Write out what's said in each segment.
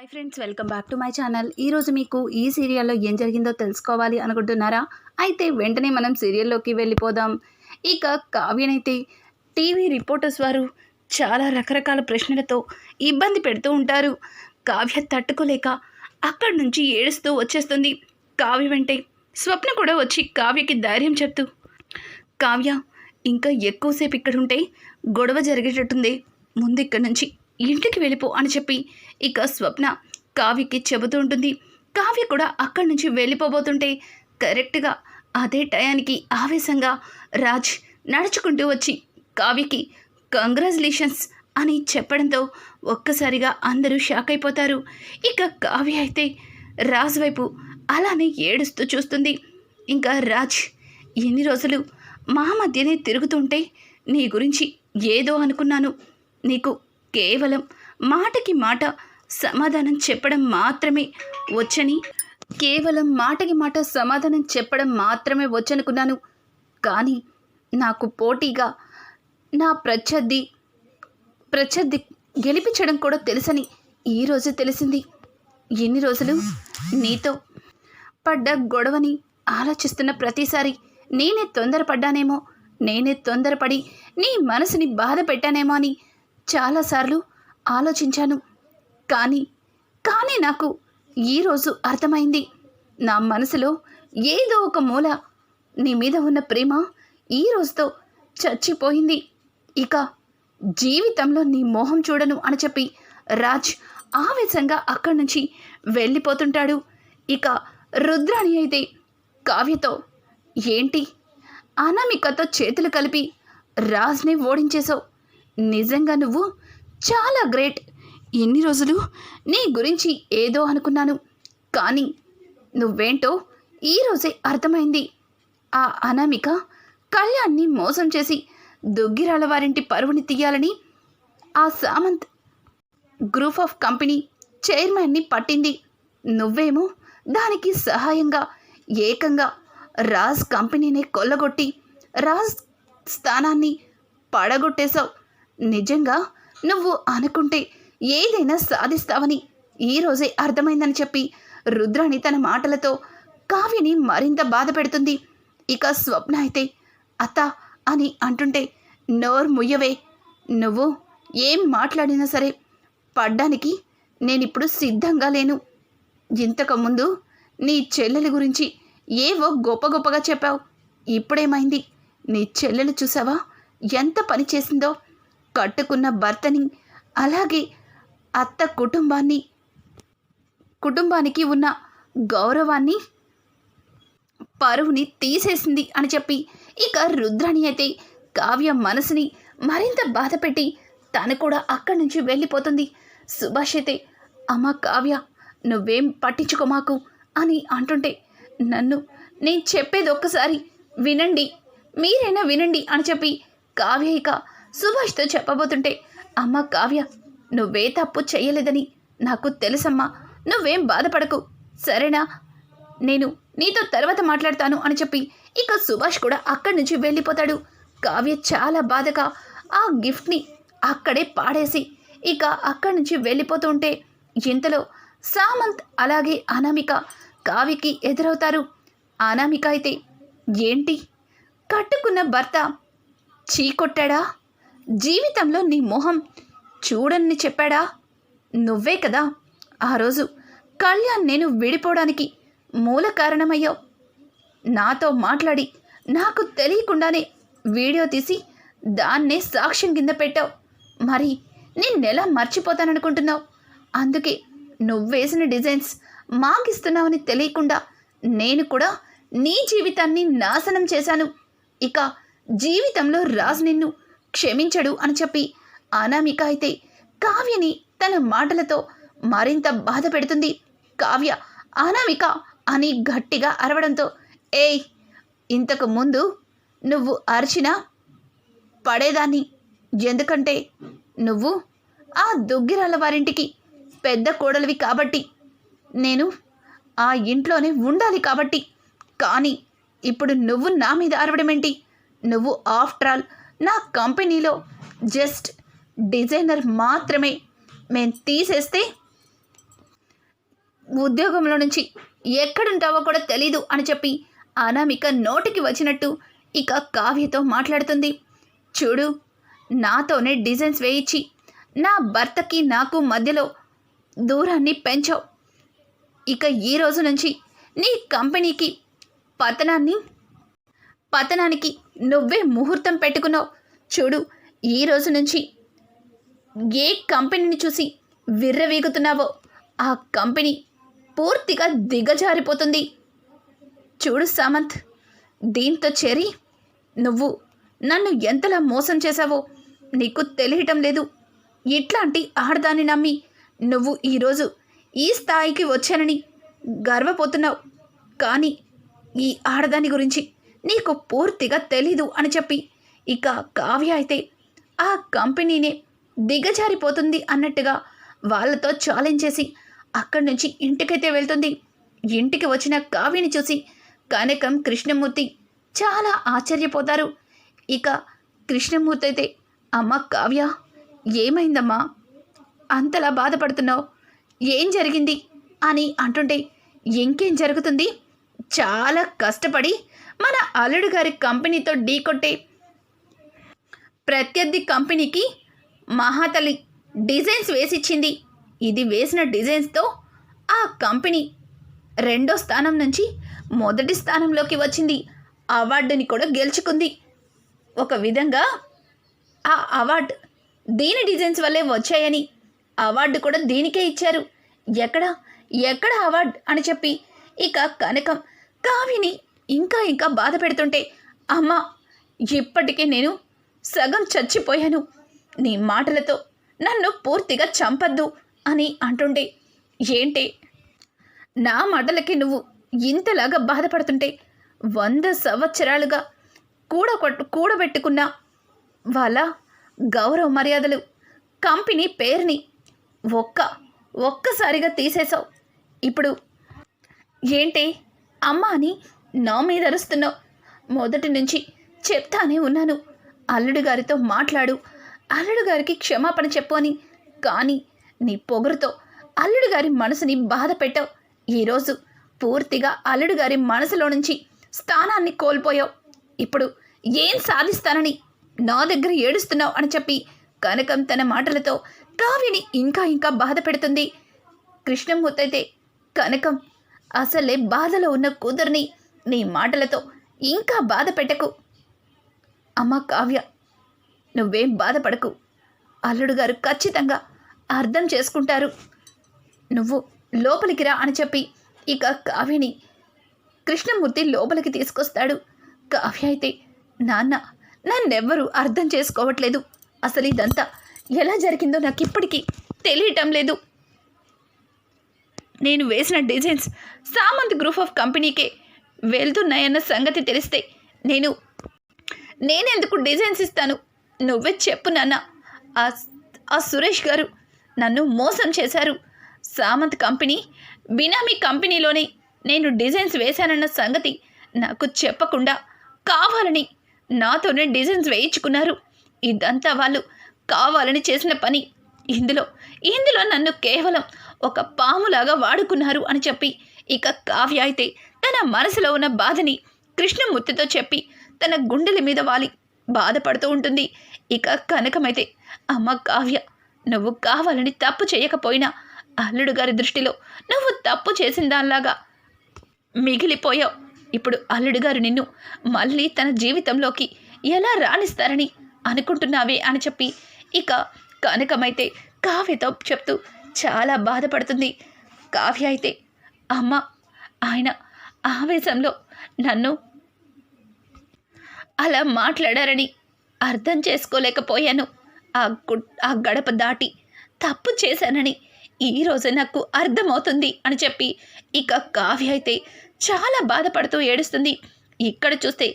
Hi friends welcome back to my channel ఈరోజు మీకు ఈ సీరియల్లో ఏం జరిగిందో తెలుసుకోవాలి అనుకుంటున్నారా? అయితే వెంటనే మనం సీరియల్లోకి వెళ్ళిపోదాం. ఇక కావ్యనైతే టీవీ రిపోర్టర్స్ వారు చాలా రకరకాల ప్రశ్నలతో ఇబ్బంది పెడుతూ ఉంటారు. కావ్య తట్టుకోలేక అక్కడి నుంచి ఏడుస్తూ వచ్చేస్తుంది. కావ్య వెంటే స్వప్న కూడా వచ్చి కావ్యకి ధైర్యం చెప్తూ కావ్య ఇంకా ఎక్కువసేపు ఇక్కడ ఉంటే గొడవ జరిగేటట్టుంది. ముందు ఇక్కడి నుంచి ఇంటికి వెళ్ళిపో అని చెప్పి ఇక స్వప్న కావ్యకి చెబుతూ ఉంటుంది. కావ్య కూడా అక్కడి నుంచి వెళ్ళిపోబోతుంటే కరెక్ట్గా అదే టయానికి ఆవేశంగా రాజ్ నడుచుకుంటూ వచ్చి కావ్యకి కంగ్రాచులేషన్స్ అని చెప్పడంతో ఒక్కసారిగా అందరూ షాక్ అయిపోతారు. ఇక కావ్య అయితే రాజ్ వైపు అలానే ఏడుస్తూ చూస్తుంది. ఇంకా రాజ్ ఎన్ని రోజులు మా మధ్యనే తిరుగుతుంటే నీ గురించి ఏదో అనుకున్నాను. నీకు కేవలం మాటకి మాట సమాధానం చెప్పడం మాత్రమే వచ్చని కేవలం మాటకి మాట సమాధానం చెప్పడం మాత్రమే వచ్చనుకున్నాను. కానీ నాకు పోటీగా నా ప్రత్యర్థి ప్రత్యర్థి గెలిపించడం కూడా తెలుసని ఈరోజు తెలిసింది. ఎన్ని రోజులు నీతో పడ్డ గొడవని ఆలోచిస్తున్న ప్రతిసారి నేనే తొందరపడ్డానేమో నేనే తొందరపడి నీ మనసుని బాధ పెట్టానేమో అని చాలాసార్లు ఆలోచించాను. కానీ కానీ నాకు ఈరోజు అర్థమైంది. నా మనసులో ఏదో ఒక మూల నీ మీద ఉన్న ప్రేమ ఈ రోజుతో చచ్చిపోయింది. ఇక జీవితంలో నీ మోహం చూడను అని చెప్పి రాజ్ ఆవేశంగా అక్కడి నుంచి వెళ్ళిపోతుంటాడు. ఇక రుద్రాణి అయితే కావ్యతో ఏంటి? అనామికతో చేతులు కలిపి రాజ్ని ఓడించేశావు. నిజంగా నువ్వు చాలా గ్రేట్. ఎన్ని రోజులు నీ గురించి ఏదో అనుకున్నాను. కానీ నువ్వేంటో ఈరోజే అర్థమైంది. ఆ అనామిక కళ్యాణ్ని మోసం చేసి దుగ్గిరాల వారింటి పరువుని తీయాలని ఆ సామంత్ గ్రూప్ ఆఫ్ కంపెనీ చైర్మన్ని పట్టింది. నువ్వేమో దానికి సహాయంగా ఏకంగా రాజ్ కంపెనీనే కొల్లగొట్టి రాజ్ స్థానాన్ని పడగొట్టేశావు. నిజంగా నువ్వు అనుకుంటే ఏదైనా సాధిస్తావని ఈరోజే అర్థమైందని చెప్పి రుద్రాణి తన మాటలతో కావ్యని మరింత బాధ పెడుతుంది. ఇక స్వప్న అయితే అత్త అని అంటుంటే నోర్ ముయ్యవే. నువ్వు ఏం మాట్లాడినా సరే పడ్డానికి నేనిప్పుడు సిద్ధంగా లేను. ఇంతకుముందు నీ చెల్లెలి గురించి ఏవో గొప్ప గొప్పగా చెప్పావు. ఇప్పుడేమైంది? నీ చెల్లెలు చూసావా? ఎంత పని చేసిందో కట్టుకున్న భర్తని అలాగే అత్త కుటుంబాన్ని కుటుంబానికి ఉన్న గౌరవాన్ని పరువుని తీసేసింది అని చెప్పి ఇక రుద్రని అయితే కావ్య మనసుని మరింత బాధపెట్టి తను కూడా అక్కడి నుంచి వెళ్ళిపోతుంది. సుభాష్ అయితే అమ్మ కావ్య నువ్వేం పట్టించుకో మాకు అని అంటుంటే నన్ను నేను చెప్పేది ఒక్కసారి వినండి మీరైనా వినండి అని చెప్పి కావ్య ఇక సుభాష్తో చెప్పబోతుంటే అమ్మ కావ్య నువ్వే తప్పు చేయలేదని నాకు తెలుసమ్మా. నువ్వేం బాధపడకు. సరేనా? నేను నీతో తర్వాత మాట్లాడతాను అని చెప్పి ఇక సుభాష్ కూడా అక్కడి నుంచి వెళ్ళిపోతాడు. కావ్య చాలా బాధగా ఆ గిఫ్ట్ని అక్కడే పాడేసి ఇక అక్కడి నుంచి వెళ్ళిపోతుంటే ఇంతలో సామంత్ అలాగే అనామిక కావ్యకి ఎదురవుతారు. అనామిక అయితే ఏంటి? కట్టుకున్న భర్త చీకొట్టాడా? జీవితంలో నీ మొహం చూడని చెప్పాడా? నువ్వే కదా. ఆ రోజు కళ్యాణ్ నేను విడిపోవడానికి మూల కారణమయ్యావు. నాతో మాట్లాడి నాకు తెలియకుండానే వీడియో తీసి దాన్నే సాక్ష్యం కింద పెట్టావు. మరి నిన్నెలా మర్చిపోతాననుకుంటున్నావు? అందుకే నువ్వేసిన డిజైన్స్ మాకిస్తున్నావని తెలియకుండా నేను కూడా నీ జీవితాన్ని నాశనం చేశాను. ఇక జీవితంలో రాజు నిన్ను క్షమించడు అని చెప్పి అనామిక అయితే కావ్యని తన మాటలతో మరింత బాధ పెడుతుంది. కావ్య అనామిక అని గట్టిగా అరవడంతో ఏయ్ ఇంతకు ముందు నువ్వు అరిచినా పడేదాన్ని ఎందుకంటే నువ్వు ఆ దుగ్గిరాల వారింటికి పెద్ద కోడలివి కాబట్టి. నేను ఆ ఇంట్లోనే ఉండాలి కాబట్టి. కానీ ఇప్పుడు నువ్వు నా మీద అరవడమేంటి? నువ్వు ఆఫ్టర్ ఆల్ నా కంపెనీలో జస్ట్ డిజైనర్ మాత్రమే మేము తీసేస్తే ఉద్యోగంలో నుంచి ఎక్కడుంటావో కూడా తెలీదు అని చెప్పి అనామిక నోటికి వచ్చినట్టు ఇక కావ్యతో మాట్లాడుతుంది. చూడు నాతోనే డిజైన్స్ వేయించి నా భర్తకి నాకు మధ్యలో దూరాన్ని పెంచావు. ఇక ఈ రోజు నుంచి నీ కంపెనీకి పతనాన్ని పతనానికి నువ్వే ముహూర్తం పెట్టుకున్నావు. చూడు ఈ రోజు నుంచి ఏ కంపెనీని చూసి విర్రవీగుతున్నావో ఆ కంపెనీ పూర్తిగా దిగజారిపోతుంది. చూడు సామంత్ దీంతో చేరి నువ్వు నన్ను ఎంతలా మోసం చేశావో నీకు తెలియటం లేదు. ఇట్లాంటి ఆడదాన్ని నమ్మి నువ్వు ఈరోజు ఈ స్థాయికి వచ్చానని గర్వపోతున్నావు. కానీ ఈ ఆడదాని గురించి నీకు పూర్తిగా తెలీదు అని చెప్పి. ఇక కావ్య అయితే ఆ కంపెనీనే దిగజారిపోతుంది అన్నట్టుగా వాళ్ళతో ఛాలెంజ్ చేసి అక్కడి నుంచి ఇంటికైతే వెళ్తుంది. ఇంటికి వచ్చిన కావ్యని చూసి కనకం కృష్ణమూర్తి చాలా ఆశ్చర్యపోతారు. ఇక కృష్ణమూర్తి అయితే అమ్మ కావ్య ఏమైందమ్మా? అంతలా బాధపడుతున్నావు? ఏం జరిగింది? అని అంటుంటే ఇంకేం జరుగుతుంది? చాలా కష్టపడి మన అల్లుడు గారి కంపెనీతో ఢీకొట్టే ప్రత్యర్థి కంపెనీకి మహాతలి డిజైన్స్ వేసిచ్చింది. ఇది వేసిన డిజైన్స్తో ఆ కంపెనీ రెండో స్థానం నుంచి మొదటి స్థానంలోకి వచ్చింది. అవార్డుని కూడా గెలుచుకుంది. ఒక విధంగా ఆ అవార్డు దీని డిజైన్స్ వల్లే వచ్చాయని అవార్డు కూడా దీనికే ఇచ్చారు. ఎక్కడ? ఎక్కడ అవార్డు అని చెప్పి ఇక కనకం కావిని ఇంకా ఇంకా బాధ పెడుతుంటే అమ్మ ఇప్పటికే నేను సగం చచ్చిపోయాను. నీ మాటలతో నన్ను పూర్తిగా చంపద్దు అని అంటుండే ఏంటి? నా మాటలకి నువ్వు ఇంతలాగా బాధపడుతుంటే వంద సంవత్సరాలుగా కూడ కూడబెట్టుకున్న వాళ్ళ గౌరవ మర్యాదలు కంపెనీ పేరుని ఒక్క ఒక్కసారిగా తీసేశావు. ఇప్పుడు ఏంటి? అమ్మ అని నా మీద అరుస్తున్నావు. మొదటి నుంచి చెప్తానే ఉన్నాను. అల్లుడు గారితో మాట్లాడు. అల్లుడు గారికి క్షమాపణ చెప్పు అని. కానీ నీ పొగరుతో అల్లుడు గారి మనసుని బాధ పెట్టావు. ఈరోజు పూర్తిగా అల్లుడు గారి మనసులో నుంచి స్థానాన్ని కోల్పోయావు. ఇప్పుడు ఏం సాధిస్తానని నా దగ్గర ఏడుస్తున్నావు అని చెప్పి కనకం తన మాటలతో కావ్యని ఇంకా ఇంకా బాధ పెడుతుంది. కృష్ణమూర్తి అయితే కనకం అసలే బాధలో ఉన్న కూతుర్ని నీ మాటలతో ఇంకా బాధ పెట్టకు. అమ్మ కావ్య నువ్వేం బాధపడకు. అల్లుడు గారు ఖచ్చితంగా అర్థం చేసుకుంటారు. నువ్వు లోపలికి రా అని చెప్పి ఇక కావ్యని కృష్ణమూర్తి లోపలికి తీసుకొస్తాడు. కావ్య అయితే నాన్న నన్నెవ్వరూ అర్థం చేసుకోవట్లేదు. అసలు ఇదంతా ఎలా జరిగిందో నాకు ఇప్పటికీ తెలియటం లేదు. నేను వేసిన డిజైన్స్ సామంత్ గ్రూప్ ఆఫ్ కంపెనీకే వెళ్తున్నాయన్న సంగతి తెలిస్తే నేను నేనెందుకు డిజైన్స్ ఇస్తాను? నువ్వే చెప్పు నాన్న. ఆ సురేష్ గారు నన్ను మోసం చేశారు. సామంత్ కంపెనీ బినామీ కంపెనీలోనే నేను డిజైన్స్ వేశానన్న సంగతి నాకు చెప్పకుండా కావాలని నాతోనే డిజైన్స్ వేయించుకున్నారు. ఇదంతా వాళ్ళు కావాలని చేసిన పని. ఇందులో ఇందులో నన్ను కేవలం ఒక పాములాగా వాడుకున్నారు అని చెప్పి. ఇక కావ్య అయితే తన మనసులో ఉన్న బాధని కృష్ణమూర్తితో చెప్పి తన గుండెల మీద వాలి. బాధపడుతూ ఉంటుంది. ఇక కనకమైతే అమ్మ కావ్య నువ్వు కావాలని తప్పు చేయకపోయినా అల్లుడు గారి దృష్టిలో నువ్వు తప్పు చేసిన దానిలాగా మిగిలిపోయావు. ఇప్పుడు అల్లుడు గారు నిన్ను మళ్ళీ తన జీవితంలోకి ఎలా రాణిస్తారని అనుకుంటున్నావే? అని చెప్పి ఇక కనకమైతే కావ్యతో చెప్తూ చాలా బాధపడుతుంది. కావ్య అయితే అమ్మ ఆయన ఆవేశంలో నన్ను అలా మాట్లాడారని అర్థం చేసుకోలేకపోయాను. ఆ గు ఆ గడప దాటి తప్పు చేశానని ఈరోజు నాకు అర్థమవుతుంది అని చెప్పి ఇక కావ్య అయితే చాలా బాధపడుతూ ఏడుస్తుంది. ఇక్కడ చూస్తే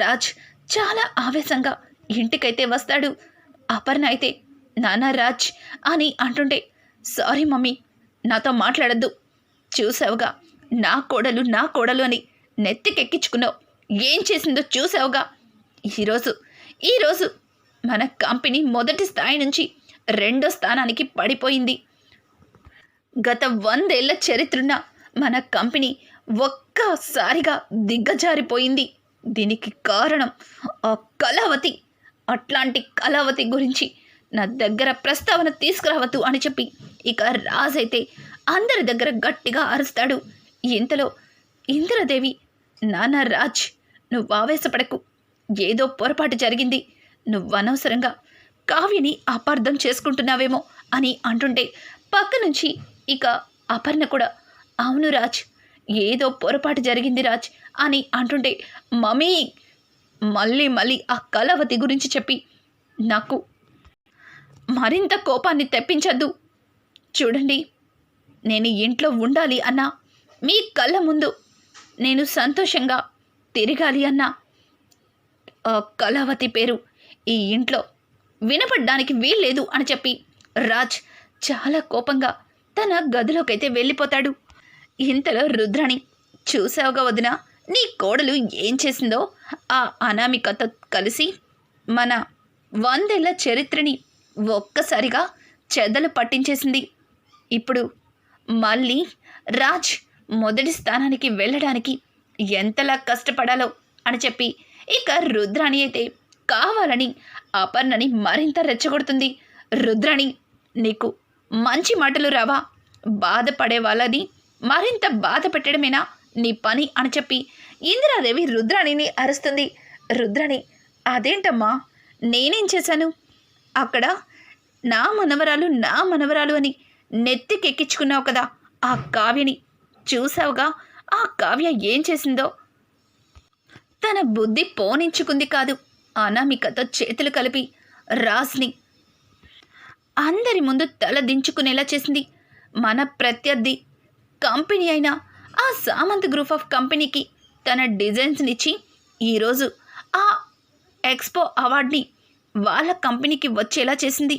రాజ్ చాలా ఆవేశంగా ఇంటికైతే వస్తాడు. అపర్ణ అయితే నానా రాజ్ అని అంటుంటే సారీ మమ్మీ నాతో మాట్లాడద్దు. చూసావుగా నా కోడలు నా కోడలు అని నెత్తికెక్కించుకున్నావు. ఏం చేసిందో చూసావుగా. ఈరోజు ఈరోజు మన కంపెనీ మొదటి స్థాయి నుంచి రెండో స్థానానికి పడిపోయింది. గత వందేళ్ళ చరిత్రన మన కంపెనీ ఒక్కసారిగా దిగ్గజారిపోయింది. దీనికి కారణం ఆ కళావతి అట్లాంటి కళావతి గురించి నా దగ్గర ప్రస్తావన తీసుకురావద్దు అని చెప్పి ఇక రాజైతే అందరి దగ్గర గట్టిగా అరుస్తాడు. ఇంతలో ఇంద్రదేవి నాన్న రాజ్ నువ్వు ఆవేశపడకు. ఏదో పొరపాటు జరిగింది. నువ్వు అనవసరంగా కావ్యని అపార్థం చేసుకుంటున్నావేమో అని అంటుంటే పక్క నుంచి ఇక అపర్ణ కూడా అవును రాజ్ ఏదో పొరపాటు జరిగింది రాజ్ అని అంటుంటే మమ్మీ మళ్ళీ మళ్ళీ ఆ కళావతి గురించి చెప్పి నాకు మరింత కోపాన్ని తెప్పించద్దు. చూడండి నేను ఇంట్లో ఉండాలి అన్నా. మీ కళ్ళ ముందు నేను సంతోషంగా తిరగాలి అన్నా. కళావతి పేరు ఈ ఇంట్లో వినపడ్డానికి వీల్లేదు అని చెప్పి రాజ్ చాలా కోపంగా తన గదిలోకైతే వెళ్ళిపోతాడు. ఇంతలో రుద్రాణి చూసావుగా వదిన నీ కోడలు ఏం చేసిందో? ఆ అనామికతో కలిసి మన వందేళ్ళ చరిత్రని ఒక్కసారిగా చెదలు పట్టించేసింది. ఇప్పుడు మళ్ళీ రాజ్ మొదటి స్థానానికి వెళ్ళడానికి ఎంతలా కష్టపడాలో అని చెప్పి ఇక రుద్రాణి అయితే కావాలని అపర్ణని మరింత రెచ్చగొడుతుంది. రుద్రాణి నీకు మంచి మాటలు రావా. బాధపడే వాళ్ళని మరింత బాధ పెట్టడమేనా నీ పని అని చెప్పి ఇందిరాదేవి రుద్రాణిని అరుస్తుంది. రుద్రాణి అదేంటమ్మా? నేనేం చేశాను? అక్కడ నా మనవరాలు నా మనవరాలు అని నెత్తికెక్కించుకున్నావు కదా ఆ కావ్యని చూసావుగా? ఆ కావ్య ఏం చేసిందో? తన బుద్ధి పోనించుకుంది కాదు. అనామికతో చేతులు కలిపి రాజ్ని అందరి ముందు తల దించుకునేలా చేసింది. మన ప్రత్యర్థి కంపెనీ అయిన ఆ సామంత్ గ్రూప్ ఆఫ్ కంపెనీకి తన డిజైన్స్నిచ్చి ఈరోజు ఆ ఎక్స్పో అవార్డ్ని వాళ్ళ కంపెనీకి వచ్చేలా చేసింది.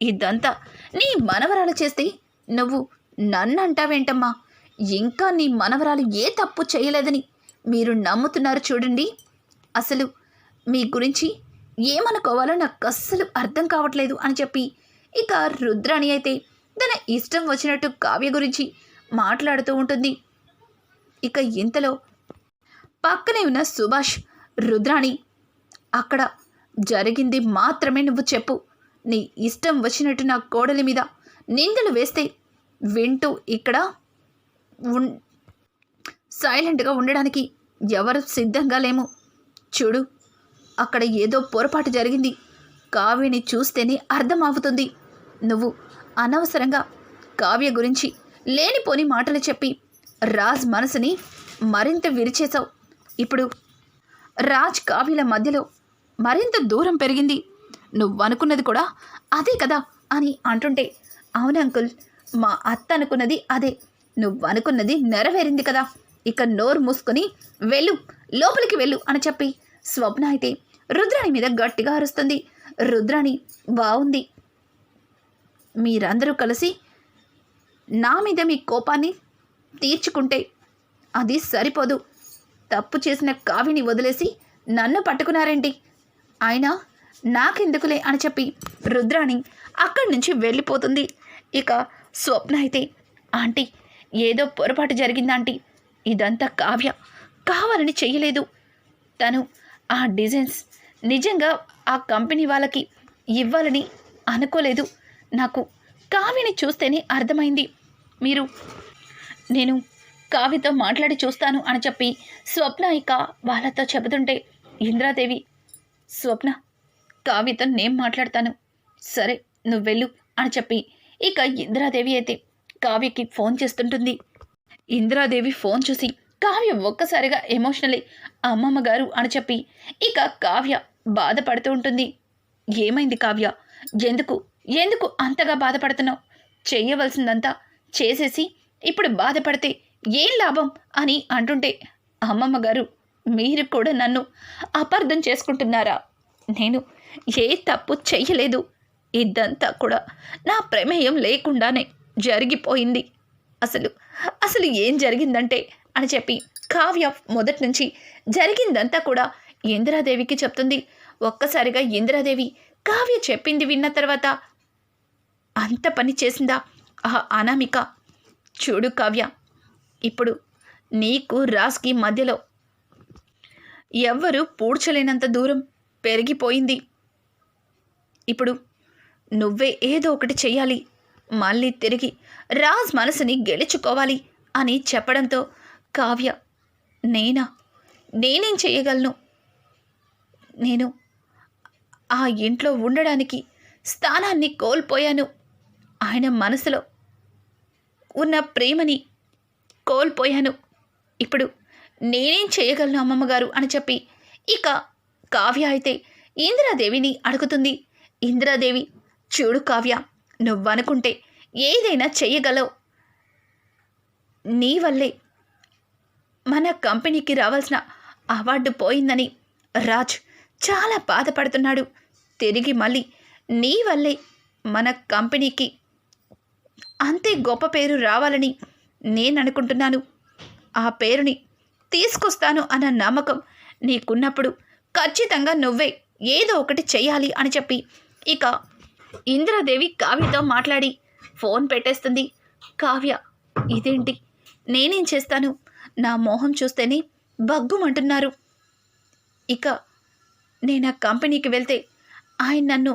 ఇదంతా నీ మనవరాలు చేస్తే నువ్వు నన్ను అంటావేంటమ్మా ఇంకా నీ మనవరాలు ఏ తప్పు చేయలేదని మీరు నమ్ముతున్నారు చూడండి. అసలు మీ గురించి ఏమనుకోవాలో నాకు అస్సలు అర్థం కావట్లేదు అని చెప్పి ఇక రుద్రాణి అయితే తన ఇష్టం వచ్చినట్టు కావ్య గురించి మాట్లాడుతూ ఉంటుంది. ఇక ఇంతలో పక్కనే ఉన్న సుభాష్ రుద్రాణి అక్కడ జరిగింది మాత్రమే నువ్వు చెప్పు. నీ ఇష్టం వచ్చినట్టు నా కోడలి మీద నిందలు వేస్తే వింటూ ఇక్కడ ఉన్ సైలెంట్గా ఉండడానికి ఎవరు సిద్ధంగా లేము. చూడు అక్కడ ఏదో పొరపాటు జరిగింది. కావ్యని చూస్తేనే అర్థమవుతుంది. నువ్వు అనవసరంగా కావ్య గురించి లేనిపోని మాటలు చెప్పి రాజ్ మనసుని మరింత విరిచేశావు. ఇప్పుడు రాజ్ కావ్యల మధ్యలో మరింత దూరం పెరిగింది. నువ్వనుకున్నది కూడా అదే కదా అని అంటుంటే అవును అంకుల్ మా అత్త అనుకున్నది అదే. నువ్వనుకున్నది నెరవేరింది కదా. ఇక నోరు మూసుకొని వెళ్ళు లోపలికి వెళ్ళు అని చెప్పి స్వప్న అయితే రుద్రాణి మీద గట్టిగా అరుస్తుంది. రుద్రాణి బాగుంది మీరందరూ కలిసి నా మీద మీ కోపాన్ని తీర్చుకుంటే అది సరిపోదు. తప్పు చేసిన కావిని వదిలేసి నన్ను పట్టుకున్నారేంటి? అయినా నాకెందుకులే అని చెప్పి రుద్రాణి అక్కడి నుంచి వెళ్ళిపోతుంది. ఇక స్వప్న అయితే ఆంటీ ఏదో పొరపాటు జరిగింది ఆంటీ. ఇదంతా కావ్య. కావాలని చెయ్యలేదు. తను ఆ డిజైన్స్ నిజంగా ఆ కంపెనీ వాళ్ళకి ఇవ్వాలని అనుకోలేదు. నాకు కావ్యని చూస్తేనే అర్థమైంది. మీరు నేను కావ్యతో మాట్లాడి చూస్తాను అని చెప్పి స్వప్న ఇక వాళ్ళతో చెబుతుంటే ఇంద్రాదేవి స్వప్న కావ్యతో నేను మాట్లాడతాను. సరే నువ్వు వెళ్ళు అని చెప్పి ఇక ఇంద్రాదేవి అయితే కావ్యకి ఫోన్ చేస్తుంటుంది. ఇంద్రాదేవి ఫోన్ చూసి కావ్య ఒక్కసారిగా ఎమోషనలీ అమ్మమ్మ గారు అని చెప్పి ఇక కావ్య బాధపడుతూ ఉంటుంది. ఏమైంది కావ్య? ఎందుకు? ఎందుకు అంతగా బాధపడుతున్నావు? చేయవలసిందంతా చేసేసి ఇప్పుడు బాధపడితే ఏం లాభం అని అంటుంటే అమ్మమ్మ గారు మీరు కూడా నన్ను అపార్థం చేసుకుంటున్నారా? నేను ఏ తప్పు చెయ్యలేదు. ఇదంతా కూడా నా ప్రమేయం లేకుండానే జరిగిపోయింది. అసలు అసలు ఏం జరిగిందంటే అని చెప్పి కావ్య మొదటి నుంచి జరిగిందంతా కూడా ఇందిరాదేవికి చెప్తుంది. ఒక్కసారిగా ఇందిరాదేవి కావ్య చెప్పింది విన్న తర్వాత అంత పని చేసిందా ఆ అనామిక? చూడు కావ్య ఇప్పుడు నీకు రాజ్కి మధ్యలో ఎవ్వరూ పూడ్చలేనంత దూరం పెరిగిపోయింది. ఇప్పుడు నువ్వే ఏదో ఒకటి చెయ్యాలి. మళ్ళీ తిరిగి రాజ్ మనసుని గెలుచుకోవాలి అని చెప్పడంతో కావ్య నేనా? నేనేం చేయగలను నేను ఆ ఇంట్లో ఉండడానికి స్థానాన్ని కోల్పోయాను. ఆయన మనసులో ఉన్న ప్రేమని కోల్పోయాను. ఇప్పుడు నేనేం చేయగలను అమ్మమ్మగారు? అని చెప్పి. ఇక కావ్య అయితే ఇందిరాదేవిని అడుగుతుంది. ఇందిరాదేవి చూడు కావ్య నువ్వనుకుంటే ఏదైనా చెయ్యగలవు. నీ వల్లే మన కంపెనీకి రావాల్సిన అవార్డు పోయిందని రాజ్ చాలా బాధపడుతున్నాడు. తిరిగి మళ్ళీ నీ వల్లే మన కంపెనీకి అంతే గొప్ప పేరు రావాలని నేను అనుకుంటున్నాను ఆ పేరుని తీసుకొస్తాను అన్న నమ్మకం నీకున్నప్పుడు ఖచ్చితంగా నువ్వే ఏదో ఒకటి చెయ్యాలి అని చెప్పి. ఇక ఇంద్రదేవి కావ్యతో మాట్లాడి ఫోన్ పెట్టేస్తుంది. కావ్య ఇదేంటి? నేనేం చేస్తాను? నా మోహం చూస్తేనే బగ్గుమంటున్నారు ఇక నేను ఆ కంపెనీకి వెళ్తే ఆయన నన్ను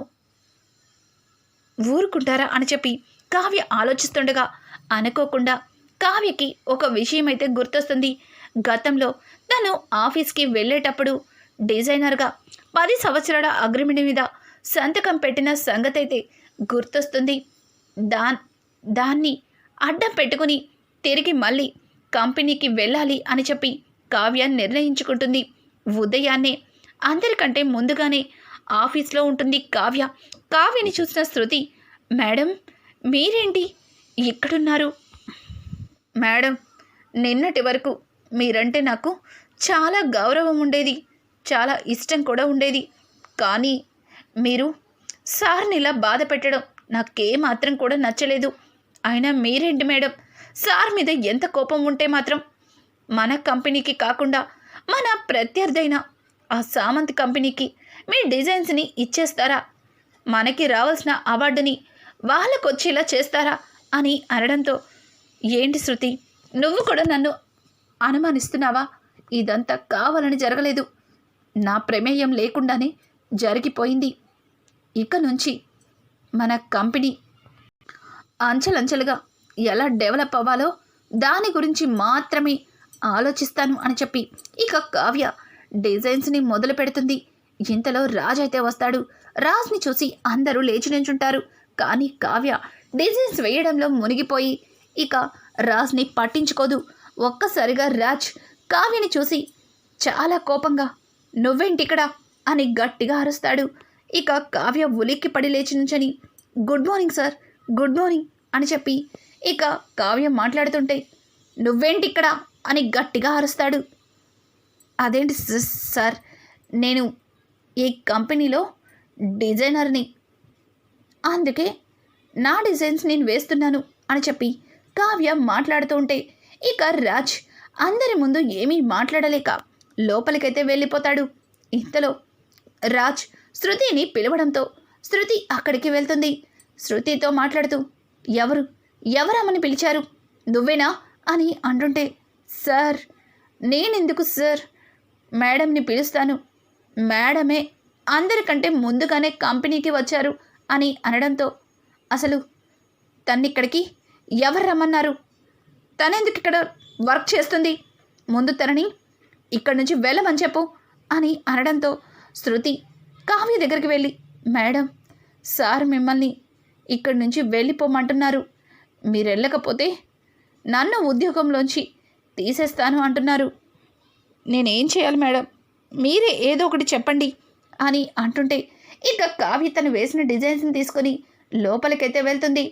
ఊరుకుంటారా అని చెప్పి కావ్య ఆలోచిస్తుండగా అనుకోకుండా కావ్యకి ఒక విషయం అయితే గుర్తొస్తుంది. గతంలో తను ఆఫీస్కి వెళ్ళేటప్పుడు డిజైనర్గా పది సంవత్సరాల అగ్రిమెంట్ మీద సంతకం పెట్టిన సంగతి అయితే గుర్తొస్తుంది. దా దాన్ని అడ్డం పెట్టుకుని తిరిగి మళ్ళీ కంపెనీకి వెళ్ళాలి అని చెప్పి కావ్య నిర్ణయించుకుంటుంది. ఉదయాన్నే అందరికంటే ముందుగానే ఆఫీస్లో ఉంటుంది కావ్య. కావ్యని చూసిన శృతి మేడం మీరేంటి? ఇక్కడున్నారు మేడం నిన్నటి వరకు మీరంటే నాకు చాలా గౌరవం ఉండేది చాలా ఇష్టం కూడా ఉండేది. కానీ మీరు సార్ని ఇలా బాధ పెట్టడం నాకేమాత్రం కూడా నచ్చలేదు. అయినా మీరేంటి మేడం? సార్ మీద ఎంత కోపం ఉంటే మాత్రం మన కంపెనీకి కాకుండా మన ప్రత్యర్థైన ఆ సామంత్ కంపెనీకి మీ డిజైన్స్ని ఇచ్చేస్తారా? మనకి రావాల్సిన అవార్డుని వాళ్ళకు వచ్చేలా చేస్తారా? అని అనడంతో ఏంటి శృతి? నువ్వు కూడా నన్ను అనుమానిస్తున్నావా? ఇదంతా కావాలని జరగలేదు. నా ప్రమేయం లేకుండానే జరిగిపోయింది. ఇక నుంచి మన కంపెనీ అంచెలంచెలుగా ఎలా డెవలప్ అవ్వాలో దాని గురించి మాత్రమే ఆలోచిస్తాను అని చెప్పి ఇక కావ్య డిజైన్స్ని మొదలు పెడుతుంది. ఇంతలో రాజ్ అయితే వస్తాడు. రాజ్ని చూసి అందరూ లేచి నించుంటారు. కానీ కావ్య డిజైన్స్ వేయడంలో మునిగిపోయి ఇక రాజ్ని పట్టించుకోదు. ఒక్కసారిగా రాజ్ కావ్యని చూసి చాలా కోపంగా నువ్వేంటిక్కడ? అని గట్టిగా అరుస్తాడు. ఇక కావ్య ఉలిక్కి పడి లేచి నుంచని good morning sir good morning అని చెప్పి ఇక కావ్య మాట్లాడుతుంటే నువ్వేంటి ఇక్కడ అని గట్టిగా అరుస్తాడు. అదేంటి స- సార్ నేను ఈ కంపెనీలో డిజైనర్ని. అందుకే నా డిజైన్స్ నేను వేస్తున్నాను అని చెప్పి కావ్య మాట్లాడుతూ ఉంటే ఇక రాజ్ అందరి ముందు ఏమీ మాట్లాడలేక లోపలికైతే వెళ్ళిపోతాడు. ఇంతలో రాజ్ శృతిని పిలవడంతో శృతి అక్కడికి వెళ్తుంది. శృతితో మాట్లాడుతూ ఎవరు? ఎవరమ్మని పిలిచారు? నువ్వేనా? అని అంటుంటే సార్ నేనెందుకు సార్? మేడంని పిలుస్తాను. మేడమే అందరికంటే ముందుగానే కంపెనీకి వచ్చారు అని అనడంతో అసలు తన్నిక్కడికి ఎవరు రమ్మన్నారు? తనెందుకు ఇక్కడ వర్క్ చేస్తుంది? ముందు తనని ఇక్కడి నుంచి వెళ్ళమని చెప్పు అని అనడంతో శృతి కావ్య దగ్గరికి వెళ్ళి మేడం సార్ మిమ్మల్ని ఇక్కడి నుంచి వెళ్ళిపోమంటున్నారు. మీరు వెళ్ళకపోతే నన్ను ఉద్యోగంలోంచి తీసేస్తాను అంటున్నారు. నేనేం చేయాలి మేడం? మీరే ఏదో ఒకటి చెప్పండి అని అంటుంటే ఇక కావ్య తను వేసిన డిజైన్స్ని తీసుకొని లోపలికైతే వెళ్తుంది.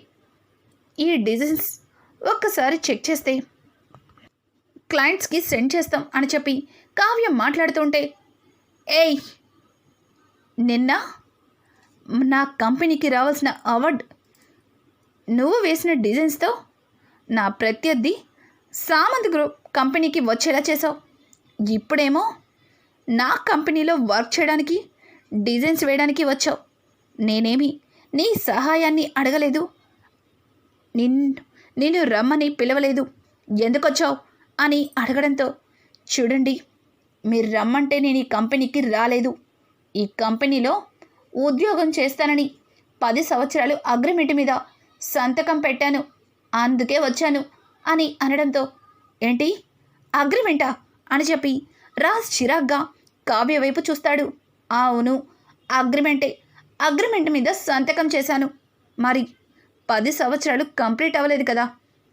ఈ డిజైన్స్ ఒక్కసారి చెక్ చేస్తే క్లయింట్స్కి సెండ్ చేస్తాం అని చెప్పి కావ్యం మాట్లాడుతుంటే ఏయ్ నిన్న నా కంపెనీకి రావాల్సిన అవార్డ్ నువ్వు వేసిన డిజైన్స్తో నా ప్రత్యర్థి సామంత్ గ్రూప్ కంపెనీకి వచ్చేలా చేసావు. ఇప్పుడేమో నా కంపెనీలో వర్క్ చేయడానికి డిజైన్స్ వేయడానికి వచ్చావు. నేనేమి నీ సహాయాన్ని అడగలేదు. నిన్ నేను రమ్మని పిలవలేదు. ఎందుకొచ్చావు? అని అడగడంతో చూడండి మీరు రమ్మంటే నేను ఈ కంపెనీకి రాలేదు. ఈ కంపెనీలో ఉద్యోగం చేస్తానని పది సంవత్సరాలు అగ్రిమెంట్ మీద సంతకం పెట్టాను. అందుకే వచ్చాను అని అనడంతో ఏంటి? అగ్రిమెంటా? అని చెప్పి రాజ్ చిరాగ్గా కావ్య వైపు చూస్తాడు. అవును అగ్రిమెంటే. అగ్రిమెంట్ మీద సంతకం చేశాను. మరి పది సంవత్సరాలు కంప్లీట్ అవ్వలేదు కదా.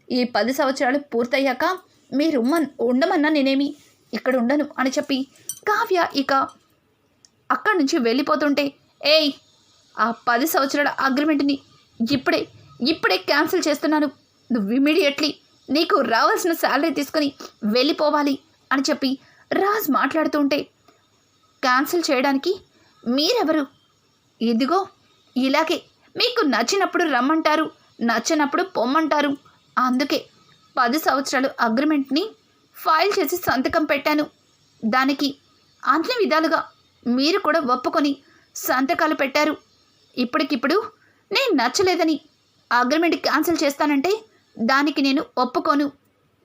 ఈ పది సంవత్సరాలు పూర్తయ్యాక మీరు ఉండమన్నా నేనేమి? ఇక్కడ ఉండను అని చెప్పి కావ్య ఇక అక్కడి నుంచి వెళ్ళిపోతుంటే ఏయ్ ఆ పది సంవత్సరాల అగ్రిమెంట్ని ఇప్పుడే ఇప్పుడే క్యాన్సిల్ చేస్తున్నాను. నువ్వు ఇమీడియట్లీ నీకు రావాల్సిన శాలరీ తీసుకొని వెళ్ళిపోవాలి అని చెప్పి రాజ్ మాట్లాడుతుంటే క్యాన్సిల్ చేయడానికి మీరెవరు? ఇదిగో ఇలాగే మీకు నచ్చినప్పుడు రమ్మంటారు నచ్చినప్పుడు పొమ్మంటారు. అందుకే పది సంవత్సరాలు అగ్రిమెంట్ని ఫైల్ చేసి సంతకం పెట్టాను. దానికి అన్ని విధాలుగా మీరు కూడా ఒప్పుకొని సంతకాలు పెట్టారు. ఇప్పటికిప్పుడు నేను నచ్చలేదని అగ్రిమెంట్ క్యాన్సిల్ చేస్తానంటే దానికి నేను ఒప్పుకోను.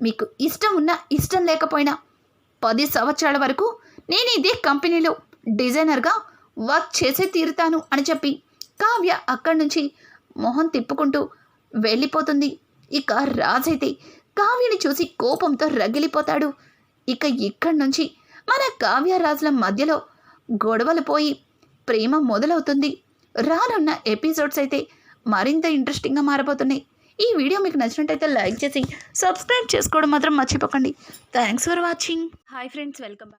మీకు ఇష్టం ఉన్నా ఇష్టం లేకపోయినా పది సంవత్సరాల వరకు నేను ఇదే కంపెనీలో డిజైనర్గా వర్క్ చేసే తీరుతాను అని చెప్పి కావ్య అక్కడి నుంచి మొహం తిప్పుకుంటూ వెళ్ళిపోతుంది. ఇక రాజైతే కావ్యని చూసి కోపంతో రగిలిపోతాడు. ఇక ఇక్కడి నుంచి మన కావ్య రాజుల మధ్యలో గొడవలు పోయి ప్రేమ మొదలవుతుంది. రానున్న ఎపిసోడ్స్ అయితే మరింత ఇంట్రెస్టింగ్గా మారిపోతున్నాయి ఈ వీడియో మీకు నచ్చినట్టయితే లైక్ చేసి సబ్స్క్రైబ్ చేసుకోవడం మాత్రం మర్చిపోకండి. Thanks for watching. Hi friends welcome